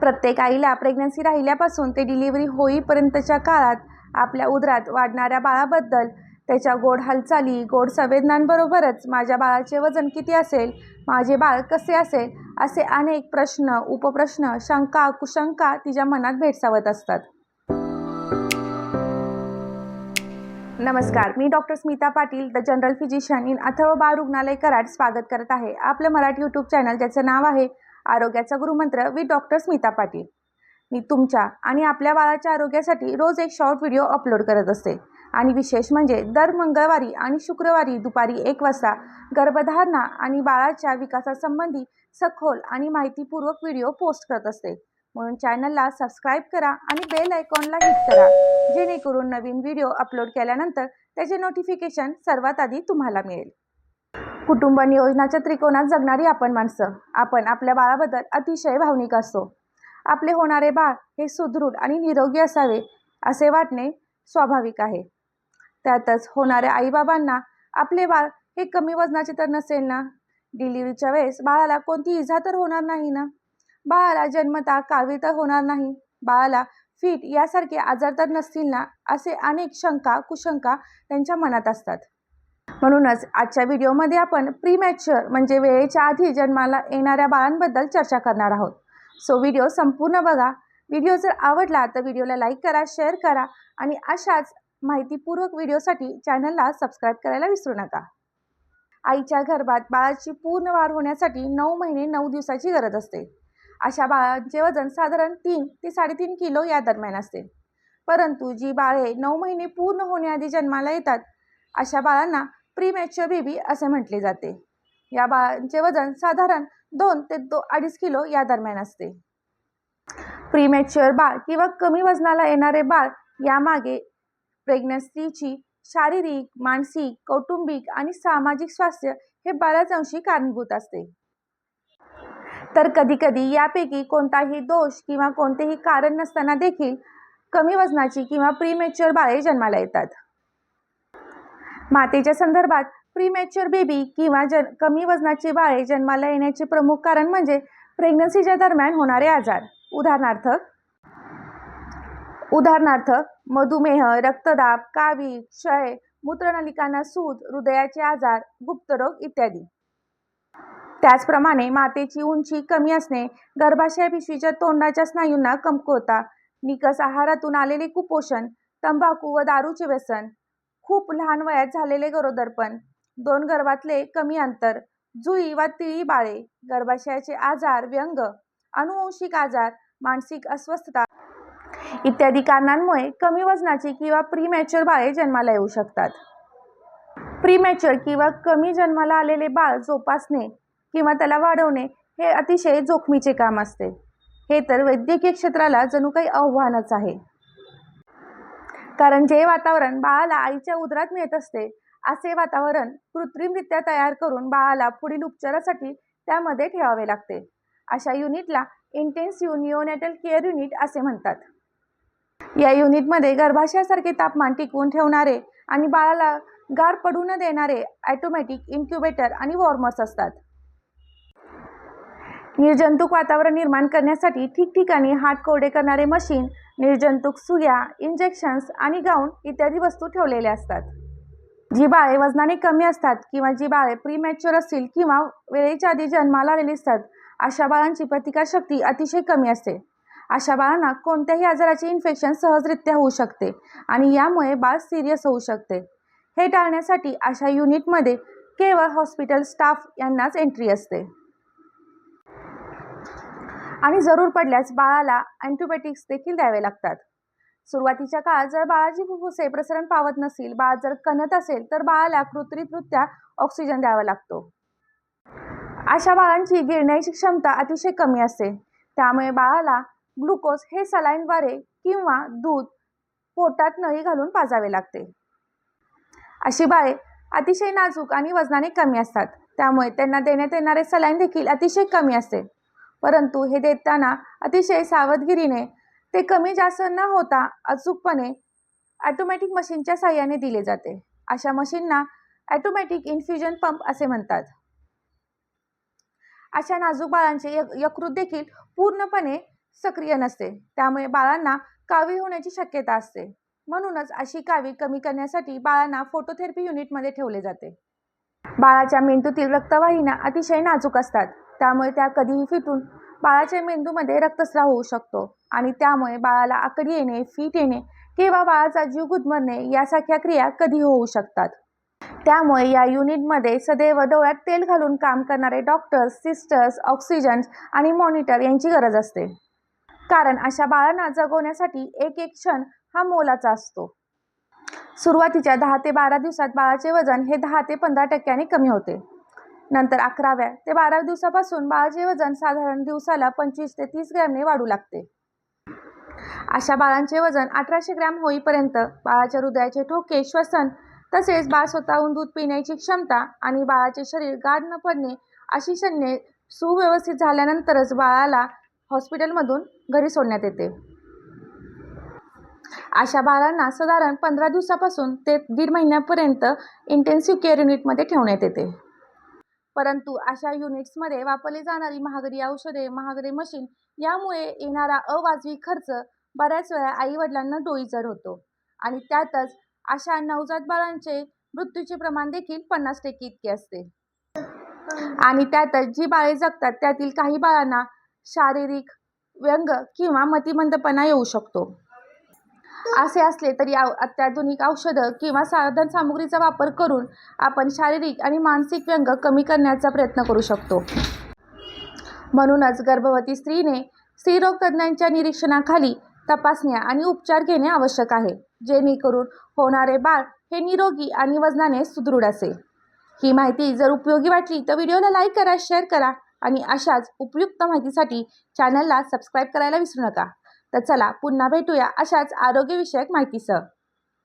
प्रत्येक आईला प्रेग्नन्सी राहिल्यापासून ते डिलिव्हरी होईपर्यंतच्या काळात आपल्या उदरात वाढणाऱ्या बाळाबद्दल त्याच्या गोड हालचाली गोड संवेदनांबरोबरच माझ्या बाळाचे वजन किती असेल माझे बाळ कसे असेल असे अनेक प्रश्न उपप्रश्न शंका कुशंका तिच्या मनात भेडसावत असतात. नमस्कार मी doctor Smita Patil the general physician in अथवा बाळ रुग्णालय कराड स्वागत करत आहे. आपलं मराठी यूट्यूब चॅनल ज्याचं नाव आहे आरोग्याचा गुरुमंत्र विथ डॉक्टर स्मिता पाटील. मी तुमच्या आणि आपल्या बाळाच्या आरोग्यासाठी रोज एक शॉर्ट व्हिडिओ अपलोड करत असते. आणि विशेष म्हणजे दर मंगळवारी आणि शुक्रवारी दुपारी एक वाजता गर्भधारणा आणि बाळाच्या विकासासंबंधी सखोल आणि माहितीपूर्वक व्हिडिओ पोस्ट करत असते. म्हणून चॅनलला सबस्क्राईब करा आणि बेल आयकॉनला हिट करा. जेणेकरून नवीन व्हिडिओ अपलोड केल्यानंतर त्याचे नोटिफिकेशन सर्वात आधी तुम्हाला मिळेल. कुटुंब नियोजनाच्या त्रिकोणात जगणारी आपण माणसं. आपण आपल्या बाळाबद्दल अतिशय भावनिक असतो. आपले होणारे बाळ हे सुदृढ आणि निरोगी असावे असे वाटणे स्वाभाविक आहे. त्यातच होणाऱ्या आईबाबांना आपले बाळ हे कमी वजनाचे तर नसेल ना? डिलिव्हरीच्या वेळेस बाळाला कोणती इजा तर होणार नाही ना? बाळाला जन्मता कावी तर होणार नाही? बाळाला फिट यासारखे आजार तर नसतील ना? असे अनेक शंका कुशंका त्यांच्या मनात असतात. म्हणूनच आजच्या व्हिडिओमध्ये आपण प्री मॅच्युअर म्हणजे वेळेच्या आधी जन्माला येणाऱ्या बाळांबद्दल चर्चा करणार आहोत. सो व्हिडिओ संपूर्ण बघा. व्हिडिओ जर आवडला तर व्हिडिओला लाईक करा शेअर करा आणि अशाच माहितीपूर्वक व्हिडिओसाठी चॅनलला सबस्क्राईब करायला विसरू नका. आईच्या गर्भात बाळाची पूर्ण वाढ होण्यासाठी नऊ महिने नऊ दिवसाची गरज असते. अशा बाळांचे वजन साधारण तीन ते साडेतीन किलो या दरम्यान असते. परंतु जी बाळे नऊ महिने पूर्ण होण्याआधी जन्माला येतात अशा बाळांना प्रीमॅच्युअर बेबी असे म्हटले जाते. या बाळांचे वजन साधारण दोन ते दो अडीच किलो या दरम्यान असते. प्रीमॅच्युअर बाळ किंवा कमी वजनाला येणारे बाळ यामागे प्रेग्नन्सीची शारीरिक मानसिक कौटुंबिक आणि सामाजिक स्वास्थ्य हे बऱ्याच अंशी कारणीभूत असते. तर कधीकधी यापैकी कोणताही दोष किंवा कोणतेही कारण नसताना देखील कमी वजनाची किंवा प्रीमेच्युअर बाळे जन्माला येतात. मातेच्या संदर्भात प्रीमॅच्युअर बेबी किंवा जन कमी वजनाची बाळे जन्माला येण्याचे प्रमुख कारण म्हणजे प्रेग्नन्सीच्या दरम्यान होणारे आजार. उदाहरणार्थ उदाहरणार्थ मधुमेह रक्तदाब कावी क्षय मूत्रनलिकांना सूज हृदयाचे आजार गुप्तरोग इत्यादी. त्याचप्रमाणे मातेची उंची कमी असणे गर्भाशय पिशवीच्या तोंडाच्या स्नायूंना कमकुवता निकस आहारातून आलेले कुपोषण तंबाखू व दारूचे व्यसन खूप लहान वयात झालेले गरोदरपण. दोन गर्भातले कमी अंतर जुई वा तिळी बाळे गर्भाशयाचे आजार व्यंग अनुवंशिक आजार मानसिक अस्वस्थता इत्यादी कारणांमुळे कमी वजनाची किंवा प्रीमॅच्युअर बाळे जन्माला येऊ शकतात. प्रीमॅच्युअर किंवा कमी जन्माला आलेले बाळ जोपासणे किंवा त्याला वाढवणे हे अतिशय जोखमीचे काम असते. हे तर वैद्यकीय क्षेत्राला जणू काही आव्हानच आहे. कारण जे वातावरण बाळाला आईच्या उदरात मिळत असते असे वातावरण कृत्रिमरित्या तयार करून बाळाला पुढील उपचारासाठी त्यामध्ये ठेवावे लागते. अशा युनिटला इंटेन्सिव्ह निओनॅटल केअर युनिट असे म्हणतात. या युनिटमध्ये गर्भाशयासारखे तापमान टिकवून ठेवणारे आणि बाळाला गार पडू न देणारे ॲटोमॅटिक इन्क्युबेटर आणि वॉर्मर्स असतात. निर्जंतुक वातावरण निर्माण करण्यासाठी ठिकठिकाणी हात कोरडे करणारे मशीन निर्जंतुक सुया इंजेक्शन्स आणि गाऊन इत्यादी वस्तू ठेवलेल्या असतात. जी बाळे वजनाने कमी असतात किंवा जी बाळे प्रीमॅच्युअर असतील किंवा वेळेच्या आधी जन्माला आलेली असतात अशा बाळांची प्रतिकारशक्ती अतिशय कमी असते. अशा बाळांना कोणत्याही आजाराचे इन्फेक्शन सहजरित्या होऊ शकते आणि यामुळे बाळ सिरियस होऊ शकते. हे टाळण्यासाठी अशा युनिटमध्ये केवळ हॉस्पिटल स्टाफ यांनाच एंट्री असते. आणि जरूर पडल्यास बाळाला अँटीबायोटिक्स देखील द्यावे लागतात. सुरुवातीच्या काळात जर बाळाची फुफ्फुसे प्रसरण पावत नसेल बाळ जर कणत असेल तर बाळाला कृत्रिमरित्या ऑक्सिजन द्यावा लागतो. अशा बाळांची गिळण्याची क्षमता अतिशय कमी असते. त्यामुळे बाळाला ग्लुकोज हे सलाईनद्वारे किंवा दूध पोटात नळी घालून पाजावे लागते. अशी बाळे अतिशय नाजूक आणि वजनाने कमी असतात. त्यामुळे त्यांना देण्यात येणारे सलाईन देखील अतिशय कमी असते. परंतु हे देताना अतिशय सावधगिरीने ते कमी जास्त न होता अचूकपणे ॲटोमॅटिक मशीनच्या साह्याने दिले जाते. अशा मशीनना ॲटोमॅटिक इन्फ्युजन पंप असे म्हणतात. अशा नाजूक बाळांचे य यकृत देखील पूर्णपणे सक्रिय नसते. त्यामुळे बाळांना कावी होण्याची शक्यता असते. म्हणूनच अशी कावी कमी करण्यासाठी बाळांना फोटोथेरपी युनिटमध्ये ठेवले जाते. बाळाच्या मेंदूतील रक्तवाहिन्या अतिशय नाजूक असतात. त्यामुळे त्या कधीही फिटून बाळाच्या मेंदूमध्ये रक्तस्राव होऊ शकतो. आणि त्यामुळे बाळाला आकडी येणे फिट येणे किंवा बाळाचा जीव गुदमरणे यासारख्या क्रिया कधी होऊ शकतात. त्यामुळे या युनिटमध्ये सदैव डोळ्यात तेल घालून काम करणारे डॉक्टर्स सिस्टर्स ऑक्सिजन आणि मॉनिटर यांची गरज असते. कारण अशा बाळांना जगवण्यासाठी एक एक क्षण हा मोलाचा असतो. सुरुवातीच्या दहा ते बारा दिवसात बाळाचे वजन हे दहा ते पंधरा टक्क्यांनी कमी होते. नंतर अकराव्या ते बाराव्या दिवसापासून बाळाचे वजन साधारण दिवसाला पंचवीस ते तीस ग्रॅमने वाढू लागते. अशा बाळांचे वजन अठराशे ग्रॅम होईपर्यंत बाळाच्या हृदयाचे ठोके श्वसन तसेच बाळ स्वतःहून दूध पिण्याची क्षमता आणि बाळाचे शरीर गाढ न पडणे अशी शन्ये सुव्यवस्थित झाल्यानंतरच बाळाला हॉस्पिटलमधून घरी सोडण्यात येते. अशा बाळांना साधारण पंधरा दिवसापासून ते दीड महिन्यापर्यंत इंटेन्सिव्ह केअर युनिटमध्ये ठेवण्यात येते. परंतु अशा युनिट्समध्ये वापरली जाणारी महागडी औषधे महागडे मशीन यामुळे येणारा अवाजवी खर्च बऱ्याच वेळा आईवडिलांना डोईजड होतो. आणि त्यातच अशा नवजात बाळांचे मृत्यूचे प्रमाण देखील पन्नास टक्के इतके असते. आणि त्यातच जी बाळे जगतात त्यातील काही बाळांना शारीरिक व्यंग किंवा मतिमंदपणा येऊ शकतो. असे असले तरी अत्याधुनिक औषधं किंवा साधन सामुग्रीचा वापर करून आपण शारीरिक आणि मानसिक व्यंग कमी करण्याचा प्रयत्न करू शकतो. म्हणूनच गर्भवती स्त्रीने स्त्रीरोग तज्ज्ञांच्या निरीक्षणाखाली तपासण्या आणि उपचार घेणे आवश्यक आहे जेणेकरून होणारे बाळ हे निरोगी आणि वजनाने सुदृढ असेल. ही माहिती जर उपयोगी वाटली तर व्हिडिओला लाईक करा शेअर करा आणि अशाच उपयुक्त माहितीसाठी चॅनलला सबस्क्राईब करायला विसरू नका. तर चला पुन्हा भेटूया अशाच आरोग्यविषयक माहितीसह.